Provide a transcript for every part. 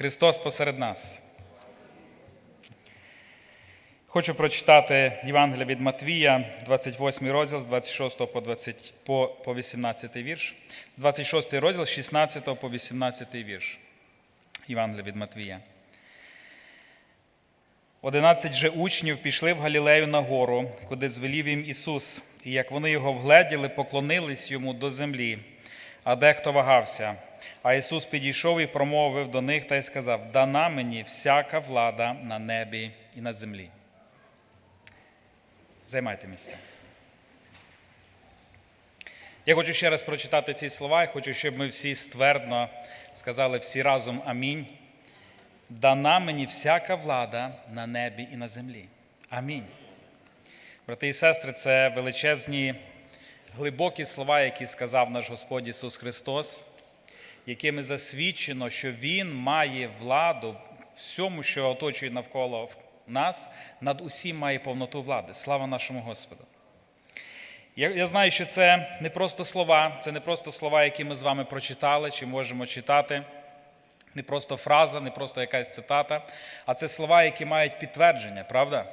Христос посеред нас. Хочу прочитати Євангелія від Матвія, 28 розділ з 26 по, 20, по, по 18 вірш, 26 розділ з 16 по 18 вірш. Євангелія від Матвія. Одинадцять же учнів пішли в Галілею на гору, куди звелів їм Ісус, і як вони його вгледіли, поклонились йому до землі, а дехто вагався. А Ісус підійшов і промовив до них та й сказав: Дана мені всяка влада на небі і на землі. Займайте місце. Я хочу ще раз прочитати ці слова, і хочу, щоб ми всі ствердно сказали всі разом Амінь. Дана мені всяка влада на небі і на землі. Амінь. Брати і сестри, це величезні, глибокі слова, які сказав наш Господь Ісус Христос, якими засвідчено, що Він має владу всьому, що оточує навколо нас, над усім має повноту влади. Слава нашому Господу! Я, я знаю, що це не просто слова, це не просто слова, які ми з вами прочитали чи можемо читати. Не просто фраза, не просто якась цитата, а це слова, які мають підтвердження, правда?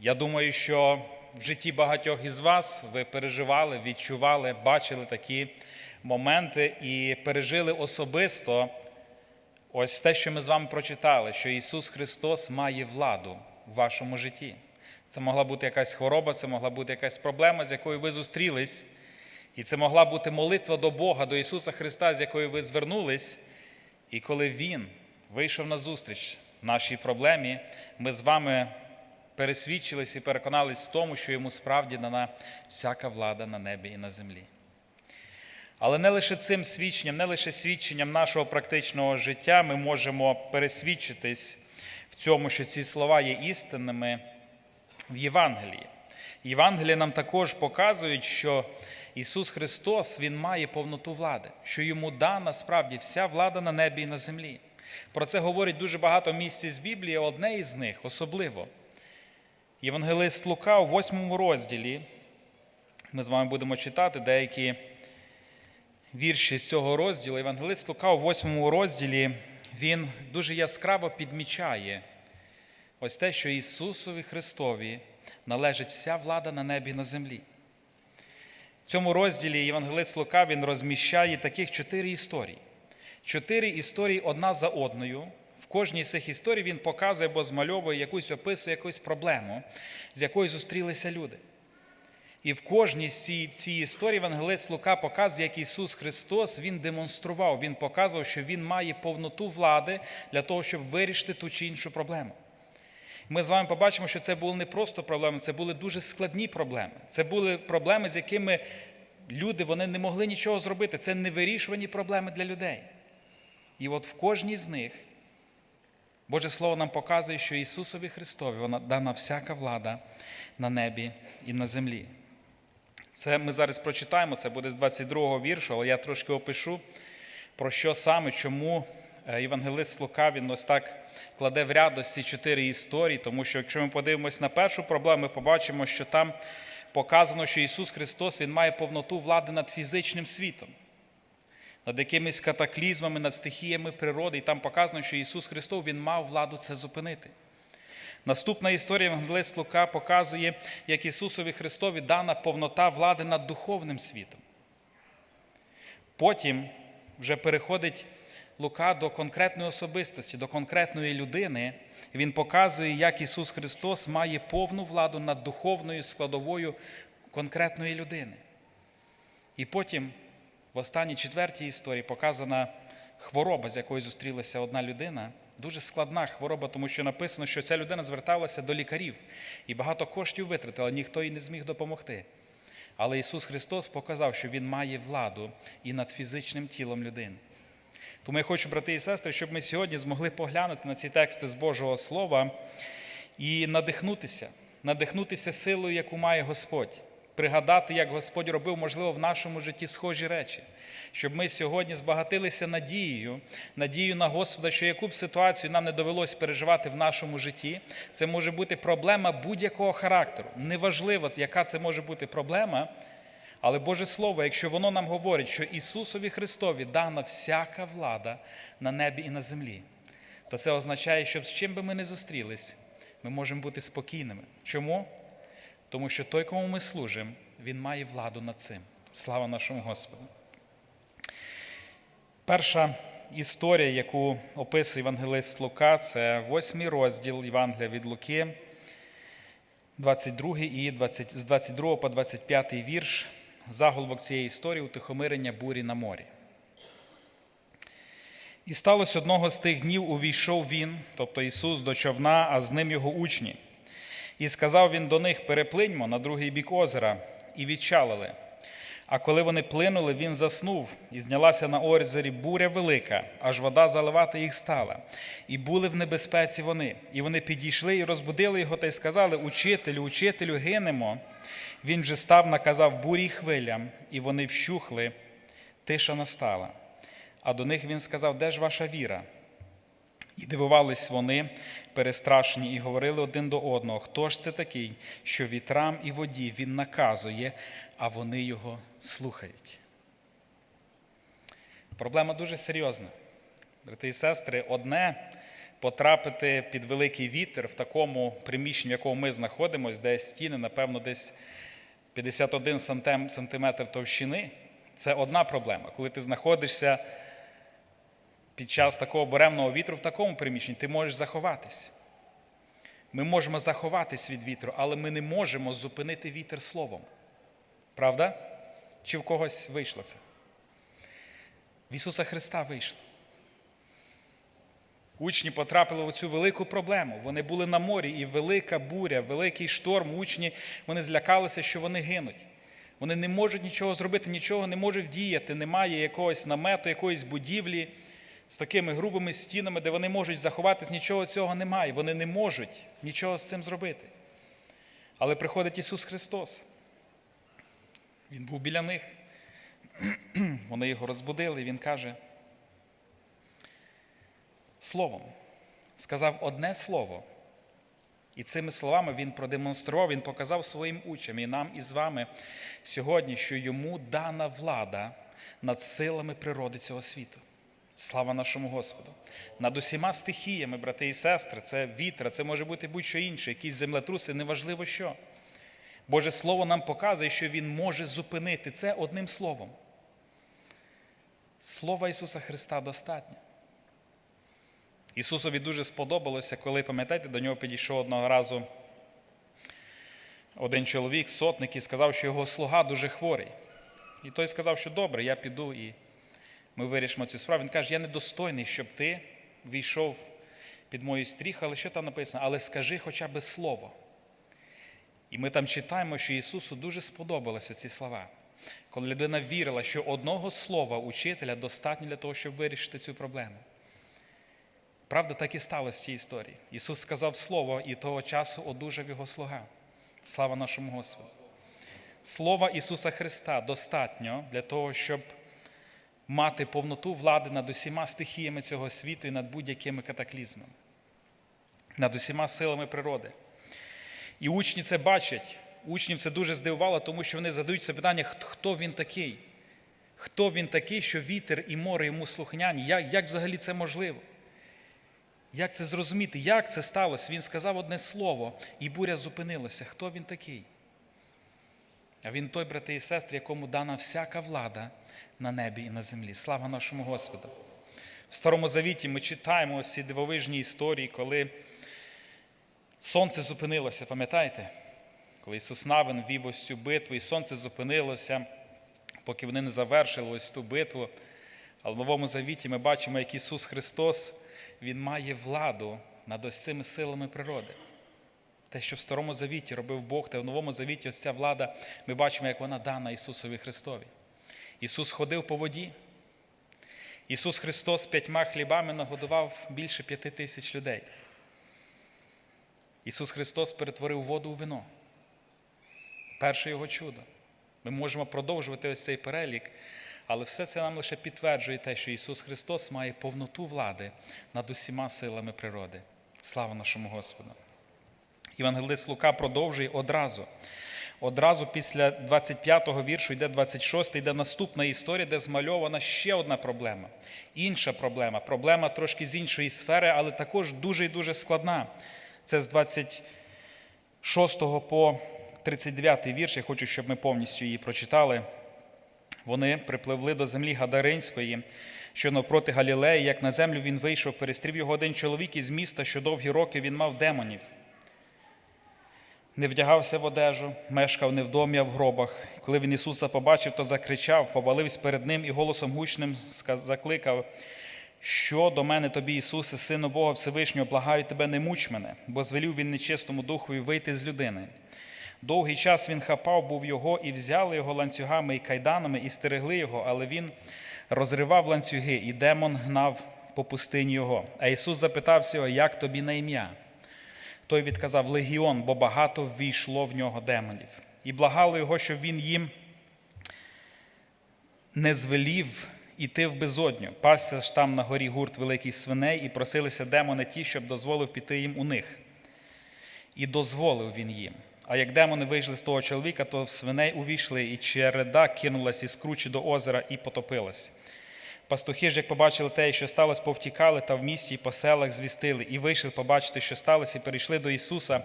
Я думаю, що в житті багатьох із вас ви переживали, відчували, бачили такі моменти і пережили особисто ось те, що ми з вами прочитали, що Ісус Христос має владу в вашому житті. Це могла бути якась хвороба, це могла бути якась проблема, з якою ви зустрілись, і це могла бути молитва до Бога, до Ісуса Христа, з якою ви звернулись. І коли Він вийшов на зустріч нашій проблемі, ми з вами пересвідчились і переконались в тому, що йому справді дана всяка влада на небі і на землі. Але не лише цим свідченням, не лише свідченням нашого практичного життя ми можемо пересвідчитись в цьому, що ці слова є істинними в Євангелії. Євангелії нам також показують, що Ісус Христос Він має повноту влади, що йому дана справді вся влада на небі і на землі. Про це говорить дуже багато місць з Біблії, одне із них особливо. Євангелист Лука у восьмому розділі. Ми з вами будемо читати деякі вірші з цього розділу. Євангелист Лука у восьмому розділі він дуже яскраво підмічає ось те, що Ісусові Христові належить вся влада на небі і на землі. В цьому розділі Євангелист Лука він розміщає таких чотири історії. Чотири історії одна за одною. Кожній з цих історій він показує або змальовує якусь описує якусь проблему, з якою зустрілися люди. І в кожній з цій, в цій історії Евангелист Лука показує, як Ісус Христос Він демонстрував, Він показував, що Він має повноту влади для того, щоб вирішити ту чи іншу проблему. Ми з вами побачимо, що це були не просто проблеми, це були дуже складні проблеми. Це були проблеми, з якими люди вони не могли нічого зробити. Це невирішувані проблеми для людей. І от в кожній з них Боже Слово нам показує, що Ісусові Христові вона дана всяка влада на небі і на землі. Це ми зараз прочитаємо, це буде з 22 го віршу, але я трошки опишу, про що саме, чому Євангелист Лука він ось так кладе в ряд ось ці чотири історії, тому що якщо ми подивимось на першу проблему, ми побачимо, що там показано, що Ісус Христос Він має повноту влади над фізичним світом, над якимись катаклізмами, над стихіями природи. І там показано, що Ісус Христос Він мав владу це зупинити. Наступна історія Евангелист Лука показує, як Ісусові Христові дана повнота влади над духовним світом. Потім вже переходить Лука до конкретної особистості, до конкретної людини. Він показує, як Ісус Христос має повну владу над духовною складовою конкретної людини. І потім, в останній четвертій історії, показана хвороба, з якою зустрілася одна людина. Дуже складна хвороба, тому що написано, що ця людина зверталася до лікарів і багато коштів витратила, ніхто їй не зміг допомогти. Але Ісус Христос показав, що Він має владу і над фізичним тілом людини. Тому я хочу, брати і сестри, щоб ми сьогодні змогли поглянути на ці тексти з Божого Слова і надихнутися, надихнутися силою, яку має Господь, пригадати, як Господь робив, можливо, в нашому житті схожі речі, щоб ми сьогодні збагатилися надією, надією на Господа, що яку б ситуацію нам не довелось переживати в нашому житті, це може бути проблема будь-якого характеру. Неважливо, яка це може бути проблема. Але Боже Слово, якщо воно нам говорить, що Ісусові Христові дана всяка влада на небі і на землі, то це означає, що з чим би ми не зустрілись, ми можемо бути спокійними. Чому? Тому що той, кому ми служимо, він має владу над цим. Слава нашому Господу. Перша історія, яку описує Євангелист Лука, це восьмий розділ Євангелія від Луки, 22 і 20, з 22 по 25 вірш, заголовок цієї історії утихомирення бурі на морі. І сталося одного з тих днів, увійшов він, тобто Ісус, до човна, а з ним його учні. І сказав він до них: переплиньмо на другий бік озера, і відчалили. А коли вони плинули, він заснув, і знялася на озері буря велика, аж вода заливати їх стала. І були в небезпеці вони. І вони підійшли і розбудили його та й сказали: Учителю, учителю, гинемо. Він вже став, наказав бурі хвилям, і вони вщухли, тиша настала. А до них він сказав: Де ж ваша віра? І дивувались вони, перестрашені, і говорили один до одного: хто ж це такий, що вітрам і воді він наказує, а вони його слухають. Проблема дуже серйозна. Брати і сестри, одне потрапити під великий вітер в такому приміщенні, в якому ми знаходимося, де стіни, напевно, десь 51 сантиметр товщини. Це одна проблема. Коли ти знаходишся під час такого буремного вітру в такому приміщенні, ти можеш заховатись. Ми можемо заховатись від вітру, але ми не можемо зупинити вітер словом. Правда? Чи в когось вийшло це? В Ісуса Христа вийшло. Учні потрапили в цю велику проблему. Вони були на морі, і велика буря, великий шторм. Учні вони злякалися, що вони гинуть. Вони не можуть нічого зробити, нічого не можуть діяти. Немає якогось намету, якоїсь будівлі з такими грубими стінами, де вони можуть заховатись, нічого цього немає. Вони не можуть нічого з цим зробити. Але приходить Ісус Христос. Він був біля них. Вони його розбудили, і він каже: Словом, сказав одне слово. І цими словами він продемонстрував, він показав своїм учням і нам і з вами сьогодні, що йому дана влада над силами природи цього світу. Слава нашому Господу! Над усіма стихіями, брати і сестри, це вітра, це може бути будь-що інше, якісь землетруси, неважливо що. Боже Слово нам показує, що Він може зупинити це одним словом. Слова Ісуса Христа достатньо. Ісусові дуже сподобалося, коли, пам'ятаєте, до нього підійшов одного разу один чоловік, сотник, і сказав, що його слуга дуже хворий. І той сказав, що добре, я піду і ми вирішимо цю справу. Він каже, я недостойний, щоб ти війшов під мою стріх, але що там написано? Але скажи хоча б слово. І ми там читаємо, що Ісусу дуже сподобалися ці слова. Коли людина вірила, що одного слова учителя достатньо для того, щоб вирішити цю проблему. Правда, так і сталося в цій історії. Ісус сказав Слово, і того часу одужав його слуга. Слава нашому Господу. Слова Ісуса Христа достатньо для того, щоб мати повноту влади над усіма стихіями цього світу і над будь-якими катаклізмами, над усіма силами природи. І учні це бачать. Учнів це дуже здивувало, тому що вони задають це питання, хто він такий? Хто він такий, що вітер і море йому слухняні? Як, як взагалі це можливо? Як це зрозуміти? Як це сталося? Він сказав одне слово, і буря зупинилася. Хто він такий? А він той, брати і сестри, якому дана всяка влада на небі і на землі. Слава нашому Господу. В Старому Завіті ми читаємо ось ці дивовижні історії, коли сонце зупинилося, пам'ятаєте? Коли Ісус Навин вів ось цю битву, і сонце зупинилося, поки вони не завершили ось ту битву. Але в Новому Завіті ми бачимо, як Ісус Христос, Він має владу над ось цими силами природи. Те, що в Старому Завіті робив Бог, та в Новому Завіті ось ця влада, ми бачимо, як вона дана Ісусові Христові. Ісус ходив по воді. Ісус Христос п'ятьма хлібами нагодував більше п'яти тисяч людей. Ісус Христос перетворив воду у вино. Перше Його чудо. Ми можемо продовжувати ось цей перелік, але все це нам лише підтверджує те, що Ісус Христос має повноту влади над усіма силами природи. Слава нашому Господу! Євангелист Лука продовжує одразу. Одразу після 25-го віршу йде 26-й, йде наступна історія, де змальована ще одна проблема. Інша проблема, проблема трошки з іншої сфери, але також дуже і дуже складна. Це з 26 по 39 вірш. Я хочу, щоб ми повністю її прочитали. Вони припливли до землі Гадаринської, що навпроти Галілеї, як на землю він вийшов, перестрів його один чоловік із міста, що довгі роки він мав демонів. Не вдягався в одежу, мешкав не в домі, а в гробах. Коли він Ісуса побачив, то закричав, повалився перед ним і голосом гучним закликав, що до мене тобі, Ісусе, Сину Бога Всевишнього, благаю тебе, не муч мене, бо звелів він нечистому духові вийти з людини. Довгий час він хапав був його, і взяли його ланцюгами і кайданами, і стерегли його, але він розривав ланцюги, і демон гнав по пустині його. А Ісус запитався його, як тобі на ім'я? Той відказав Легіон, бо багато ввійшло в нього демонів. І благало його, щоб він їм не звелів іти в безодню. Пасся ж там на горі гурт великий свиней, і просилися демони ті, щоб дозволив піти їм у них. І дозволив він їм. А як демони вийшли з того чоловіка, то в свиней увійшли, і череда кинулась із кручі до озера і потопилась. Пастухи ж, як побачили те, що сталося, повтікали та в місті і по селах звістили, і вийшли побачити, що сталося, і перейшли до Ісуса,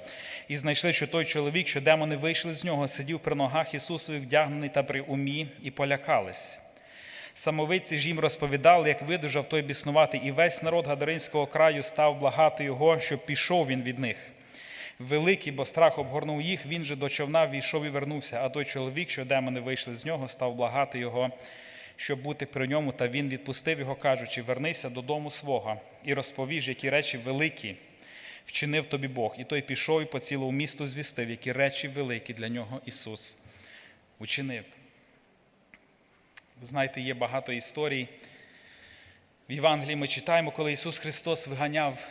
і знайшли, що той чоловік, що демони вийшли з нього, сидів при ногах Ісусових, вдягнений та при умі, і полякались. Самовиці ж їм розповідали, як видужав той біснуватий, і весь народ Гадаринського краю став благати його, щоб пішов він від них. Великий, бо страх обгорнув їх, він же до човна війшов і вернувся. А той чоловік, що демони вийшли з нього, став благати його, щоб бути при ньому, та він відпустив його, кажучи: Вернися додому свого і розповіж, які речі великі вчинив тобі Бог. І той пішов і по цілому місту звістив, які речі великі для нього Ісус учинив. Ви знаєте, є багато історій. В Євангелії ми читаємо, коли Ісус Христос виганяв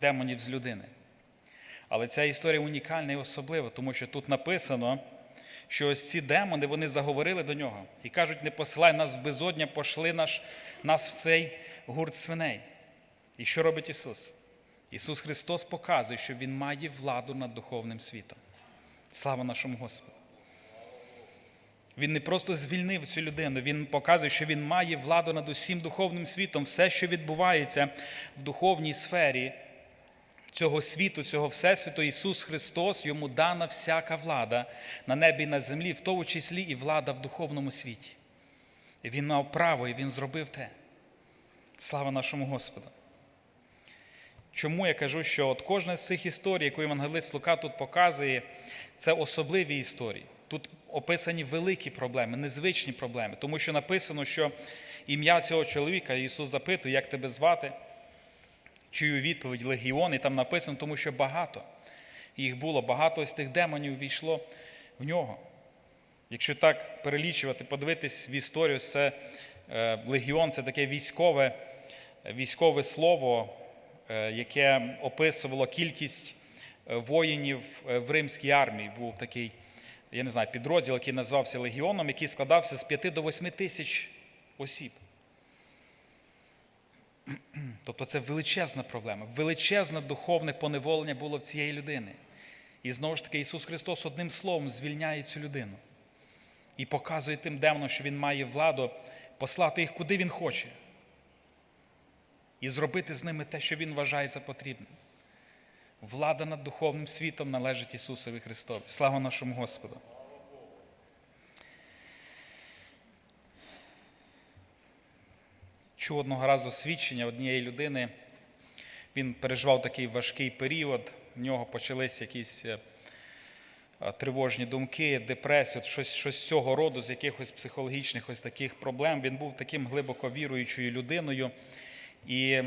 демонів з людини. Але ця історія унікальна і особлива, тому що тут написано, що ось ці демони вони заговорили до нього і кажуть: не посилай нас в безодня, пошли наш, нас в цей гурт свиней. І що робить Ісус? Ісус Христос показує, що Він має владу над духовним світом. Слава нашому Господу! Він не просто звільнив цю людину, він показує, що він має владу над усім духовним світом. Все, що відбувається в духовній сфері цього світу, цього всесвіту, Ісус Христос, йому дана всяка влада на небі і на землі, в тому числі і влада в духовному світі. І Він мав право, і Він зробив те. Слава нашому Господу. Чому я кажу, що от кожна з цих історій, яку Євангелист Лука тут показує, це особливі історії. Тут описані великі проблеми, незвичні проблеми, тому що написано, що ім'я цього чоловіка Ісус запитує, як тебе звати, чию відповідь легіон, і там написано, тому що багато їх було, багато з тих демонів війшло в нього. Якщо так перелічувати, подивитись в історію, це е, легіон це таке військове, військове слово, е, яке описувало кількість е, воїнів в римській армії. Був такий, я не знаю, підрозділ, який називався легіоном, який складався з 5 до 8 тисяч осіб. Тобто це величезна проблема, величезне духовне поневолення було в цієї людини. І знову ж таки, Ісус Христос одним словом звільняє цю людину і показує тим демонам, що Він має владу послати їх куди Він хоче. І зробити з ними те, що Він вважає за потрібне. Влада над духовним світом належить Ісусові Христові. Слава нашому Господу! Чув одного разу свідчення однієї людини. Він переживав такий важкий період, в нього почалися якісь е, тривожні думки, депресія, щось, щось цього роду, з якихось психологічних ось таких проблем. Він був таким глибоко віруючою людиною, і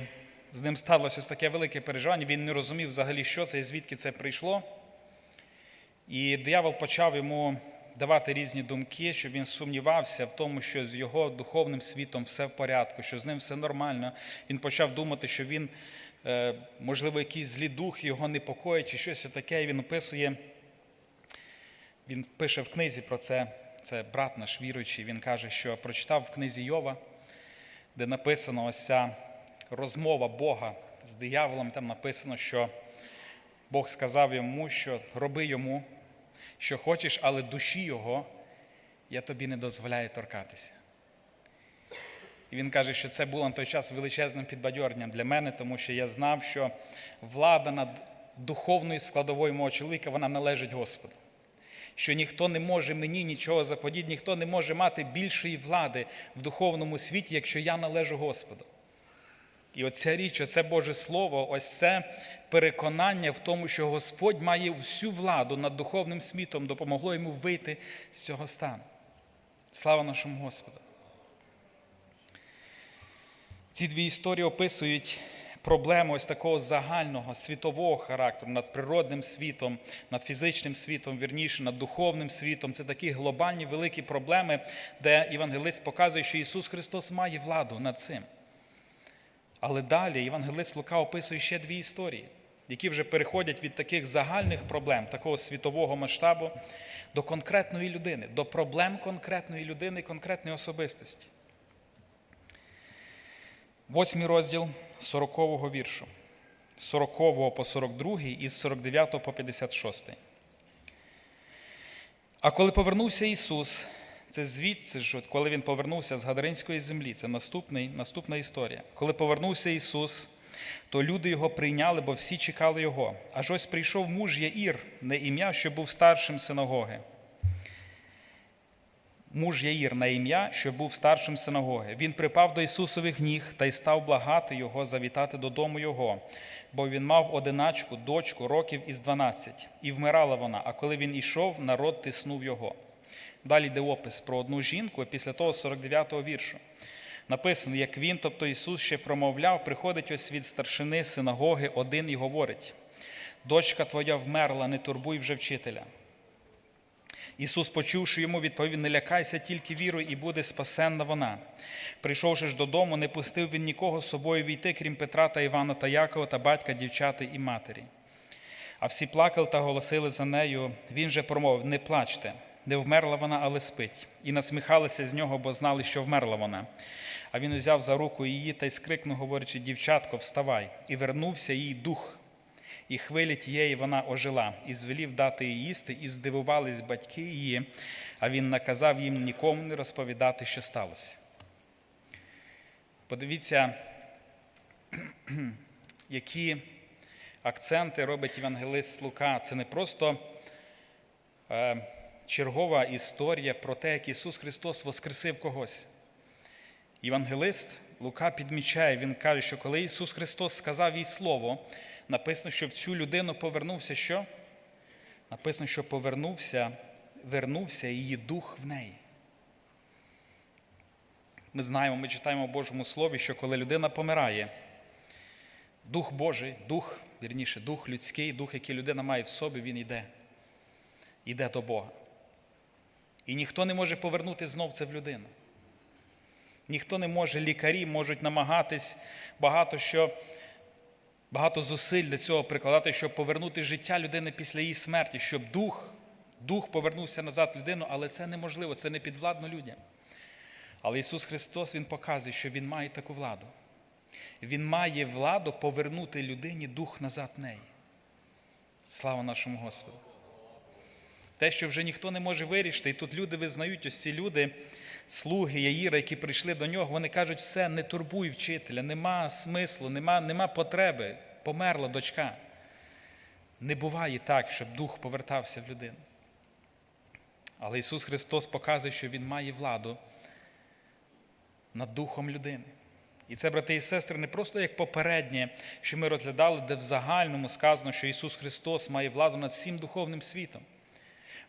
з ним сталося ось таке велике переживання. Він не розумів взагалі, що це і звідки це прийшло. І диявол почав йому давати різні думки, щоб він сумнівався в тому, що з його духовним світом все в порядку, що з ним все нормально. Він почав думати, що він, е, можливо, якісь злі духи його непокоїть, чи щось таке. І він описує, він пише в книзі про це. Це брат наш віруючий. Він каже, що прочитав в книзі Йова, де написано ось ця розмова Бога з дияволом. Там написано, що Бог сказав йому, що роби йому що хочеш, але душі Його я тобі не дозволяю торкатися. І він каже, що це було на той час величезним підбадьоренням для мене, тому що я знав, що влада над духовною складовою мого чоловіка вона належить Господу. Що ніхто не може мені нічого заподіти, ніхто не може мати більшої влади в духовному світі, якщо я належу Господу. І оця річ, оце Боже Слово, ось це переконання в тому, що Господь має всю владу над духовним світом, допомогло йому вийти з цього стану. Слава нашому Господу! Ці дві історії описують проблему ось такого загального світового характеру над природним світом, над фізичним світом, вірніше, над духовним світом. Це такі глобальні великі проблеми, де євангелист показує, що Ісус Христос має владу над цим. Але далі Євангелист Лука описує ще дві історії, які вже переходять від таких загальних проблем, такого світового масштабу, до конкретної людини, до проблем конкретної людини, конкретної особистості. Восьмий розділ 40-го віршу, з 40 по 42 і з 49 по 56. А коли повернувся Ісус, це звідси ж, коли Він повернувся з Гадаринської землі, це наступний, наступна історія. Коли повернувся Ісус, то люди його прийняли, бо всі чекали Його. Аж ось прийшов муж Яїр, не ім'я, що був старшим синагоги. Муж Яїр на ім'я, що був старшим синагоги. Він припав до Ісусових ніг та й став благати Його завітати додому Його, бо він мав одиначку, дочку, років із 12, і вмирала вона. А коли він ішов, народ тиснув його. Далі йде опис про одну жінку, і після того 49-го віршу. Написано, як він, тобто Ісус, ще промовляв, приходить ось від старшини синагоги один і говорить: дочка твоя вмерла, не турбуй вже вчителя. Ісус, почувши йому, відповів: не лякайся, тільки віруй, і буде спасенна вона. Прийшовши ж додому, не пустив він нікого з собою війти, крім Петра та Івана та Якова та батька, дівчати і матері. А всі плакали та голосили за нею. Він же промовив: Не плачте, не вмерла вона, але спить. І насміхалися з нього, бо знали, що вмерла вона. А він узяв за руку її та й скрикнув, говорячи: Дівчатко, вставай! І вернувся їй дух. І хвилі тієї вона ожила, і звелів дати їй їсти, і здивувались батьки її, а він наказав їм нікому не розповідати, що сталося. Подивіться, які акценти робить євангелист Лука. Це не просто е, чергова історія про те, як Ісус Христос воскресив когось. Євангелист Лука підмічає, він каже, що коли Ісус Христос сказав їй Слово, написано, що в цю людину повернувся що? Написано, що повернувся, вернувся її дух в неї. Ми знаємо, ми читаємо в Божому Слові, що коли людина помирає, Дух Божий, дух, вірніше, дух людський, дух, який людина має в собі, він йде. Йде до Бога. І ніхто не може повернути знов це в людину. Ніхто не може, лікарі можуть намагатись багато що, багато зусиль для цього прикладати, щоб повернути життя людини після її смерті, щоб дух, дух повернувся назад в людину, але це неможливо, це не підвладно людям. Але Ісус Христос Він показує, що Він має таку владу. Він має владу повернути людині дух назад в неї. Слава нашому Господу. Те, що вже ніхто не може вирішити, і тут люди визнають, ось ці люди, слуги Яїра, які прийшли до нього, вони кажуть, все, не турбуй вчителя, нема смислу, нема, нема потреби, померла дочка. Не буває так, щоб дух повертався в людину. Але Ісус Христос показує, що Він має владу над духом людини. І це, брати і сестри, не просто як попереднє, що ми розглядали, де в загальному сказано, що Ісус Христос має владу над всім духовним світом.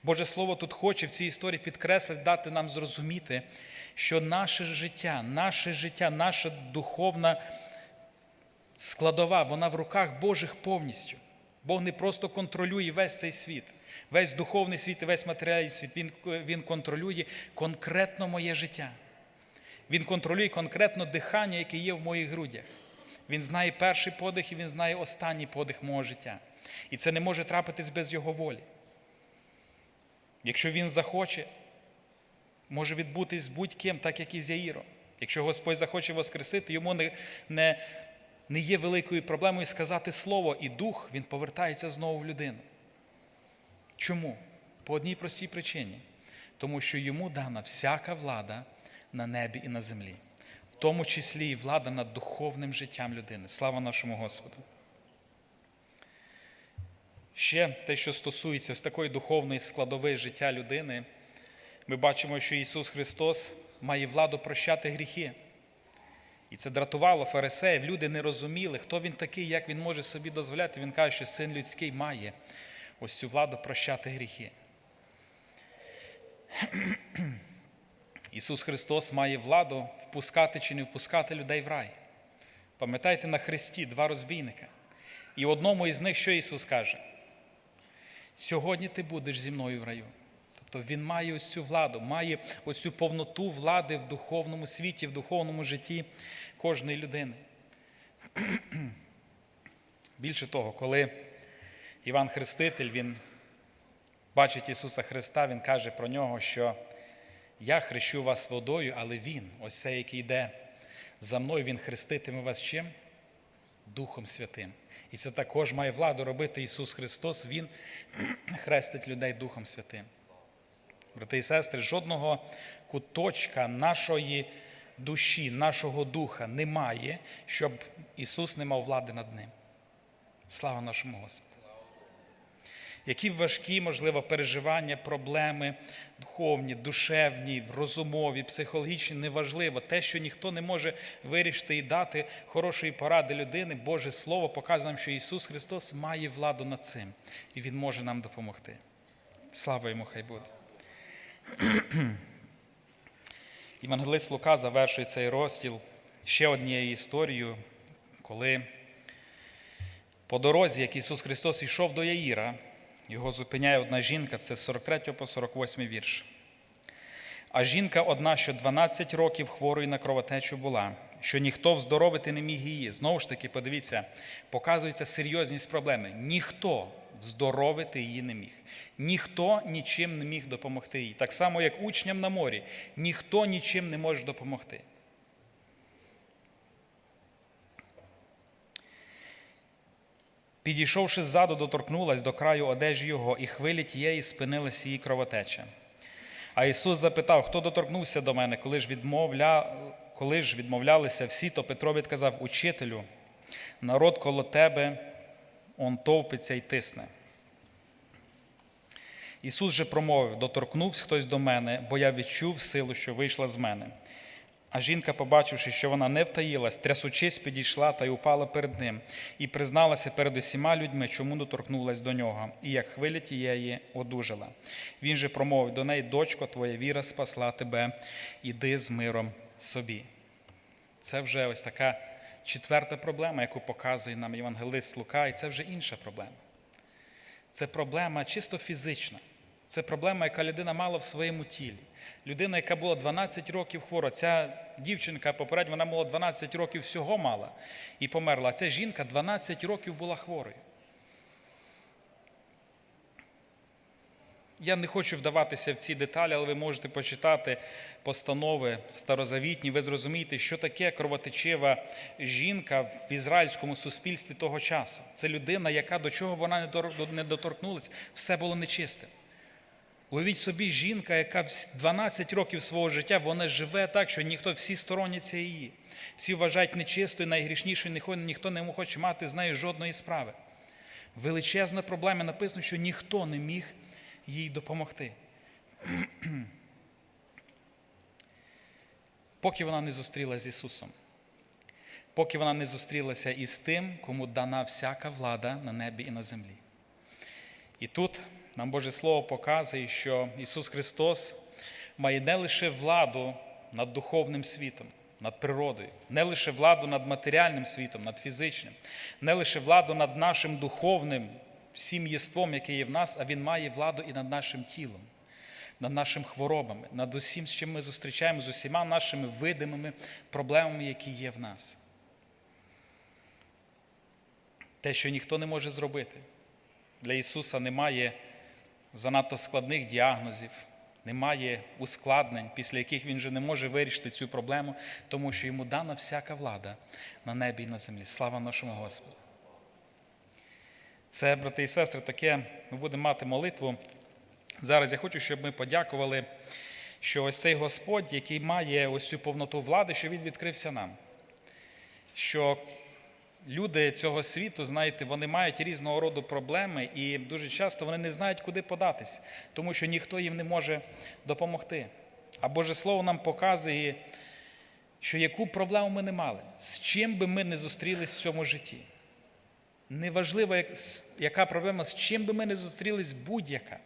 Боже Слово тут хоче в цій історії підкреслити, дати нам зрозуміти, що наше життя, наше життя, наша духовна складова, вона в руках Божих повністю. Бог не просто контролює весь цей світ, весь духовний світ і весь матеріальний світ. Він, Він контролює конкретно моє життя. Він контролює конкретно дихання, яке є в моїх грудях. Він знає перший подих і він знає останній подих мого життя. І це не може трапитись без його волі. Якщо він захоче, може відбутись будь-ким, так як і з Яїром. Якщо Господь захоче воскресити, йому не, не, не є великою проблемою сказати слово, і дух він повертається знову в людину. Чому? По одній простій причині, тому що йому дана всяка влада на небі і на землі, в тому числі і влада над духовним життям людини. Слава нашому Господу! Ще те, що стосується ось такої духовної складової життя людини, ми бачимо, що Ісус Христос має владу прощати гріхи. І це дратувало фарисеїв. Люди не розуміли, хто він такий, як він може собі дозволяти. Він каже, що син людський має ось цю владу прощати гріхи. Ісус Христос має владу впускати чи не впускати людей в рай. Пам'ятаєте, на Христі два розбійника. І одному із них, що Ісус каже? Сьогодні ти будеш зі мною в раю. Тобто Він має ось цю владу, має ось цю повноту влади в духовному світі, в духовному житті кожної людини. Більше того, коли Іван Хреститель він бачить Ісуса Христа, Він каже про нього, що я хрещу вас водою, але Він, ось цей, який йде за мною, Він хреститиме вас чим? Духом Святим. І це також має владу робити Ісус Христос, Він хрестить людей Духом Святим. Брати і сестри, жодного куточка нашої душі, нашого духа немає, щоб Ісус не мав влади над ним. Слава нашому Господу. Які б важкі, можливо, переживання, проблеми духовні, душевні, розумові, психологічні, неважливо. Те, що ніхто не може вирішити і дати хорошої поради людини, Боже Слово показує нам, що Ісус Христос має владу над цим, і Він може нам допомогти. Слава йому, хай буде. Євангелист Лука завершує цей розділ ще однією історією, коли по дорозі, як Ісус Христос йшов до Яїра, його зупиняє одна жінка, це з 43 по 48 вірш. А жінка одна, що 12 років хворою на кровотечу була, що ніхто вздоровити не міг її. Знову ж таки, подивіться, показується серйозність проблеми. Ніхто вздоровити її не міг. Ніхто нічим не міг допомогти їй. Так само, як учням на морі, ніхто нічим не може допомогти. Підійшовши ззаду, доторкнулась до краю одежі його, і хвилі тієї спинилась її кровотеча. А Ісус запитав, хто доторкнувся до мене, коли ж, відмовля... коли ж відмовлялися всі, то Петро відказав учителю, народ коло тебе, он товпиться й тисне. Ісус же промовив: доторкнувся хтось до мене, бо я відчув силу, що вийшла з мене. А жінка, побачивши, що вона не втаїлась, трясучись, підійшла та й упала перед ним, і призналася перед усіма людьми, чому доторкнулась до нього, і як хвиля тієї одужала. Він же промовив до неї, дочко, твоя віра спасла тебе, іди з миром собі. Це вже ось така четверта проблема, яку показує нам Євангелист Лука, і це вже інша проблема. Це проблема чисто фізична. Це проблема, яка людина мала в своєму тілі. Людина, яка була 12 років хвора, ця дівчинка попередньо вона була 12 років всього мала і померла. А ця жінка 12 років була хворою. Я не хочу вдаватися в ці деталі, але ви можете почитати постанови старозавітні. Ви зрозумієте, що таке кровотечива жінка в ізраїльському суспільстві того часу. Це людина, яка до чого вона не доторкнулася, все було нечисте. Уявіть собі, жінка, яка 12 років свого життя вона живе так, що ніхто всі стороняться її. Всі вважають нечистою, найгрішнішою, ніхто не хоче мати з нею жодної справи. Величезна проблема написано, що ніхто не міг їй допомогти. Поки вона не зустрілася з Ісусом, поки вона не зустрілася із тим, кому дана всяка влада на небі і на землі. І тут нам Боже Слово показує, що Ісус Христос має не лише владу над духовним світом, над природою, не лише владу над матеріальним світом, над фізичним, не лише владу над нашим духовним всім єством, яке є в нас, а Він має владу і над нашим тілом, над нашими хворобами, над усім, з чим ми зустрічаємо, з усіма нашими видимими проблемами, які є в нас. Те, що ніхто не може зробити. Для Ісуса немає занадто складних діагнозів, немає ускладнень, після яких Він вже не може вирішити цю проблему, тому що йому дана всяка влада на небі і на землі. Слава нашому Господу! Це, брати і сестри, таке ми будемо мати молитву Зараз я хочу, щоб ми подякували, що ось цей Господь, який має ось цю повноту влади, що Він відкрився нам. Що люди цього світу, знаєте, вони мають різного роду проблеми, і дуже часто вони не знають, куди податись, тому що ніхто їм не може допомогти. А Боже Слово нам показує, що яку проблему ми не мали, з чим би ми не зустрілись в цьому житті. Неважливо, яка проблема, з чим би ми не зустрілись, будь-яка.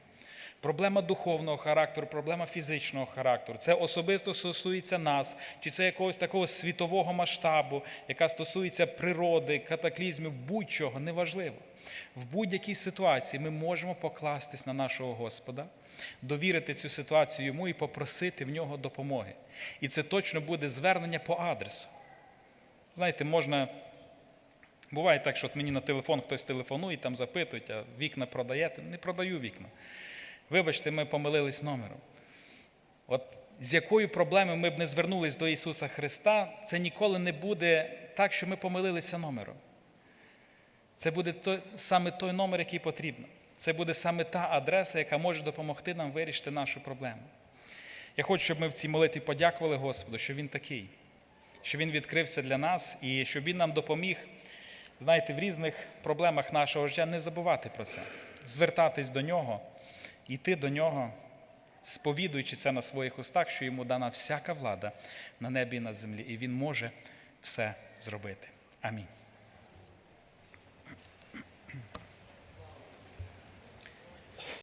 Проблема духовного характеру, проблема фізичного характеру. Це особисто стосується нас, чи це якогось такого світового масштабу, яка стосується природи, катаклізмів, будь-чого, неважливо. В будь-якій ситуації ми можемо покластись на нашого Господа, довірити цю ситуацію йому і попросити в нього допомоги. І це точно буде звернення по адресу. Знаєте, можна Буває так, що от мені на телефон хтось телефонує, там запитують, а вікна продаєте? Не продаю вікна. Вибачте, ми помилились номером. От з якою проблемою ми б не звернулись до Ісуса Христа, це ніколи не буде так, що ми помилилися номером. Це буде той, саме той номер, який потрібно. Це буде саме та адреса, яка може допомогти нам вирішити нашу проблему. Я хочу, щоб ми в цій молитві подякували Господу, що Він такий, що Він відкрився для нас і щоб Він нам допоміг, знаєте, в різних проблемах нашого життя не забувати про це, звертатись до нього, йти до нього, сповідуючи це на своїх устах, що йому дана всяка влада на небі і на землі, і він може все зробити. Амінь.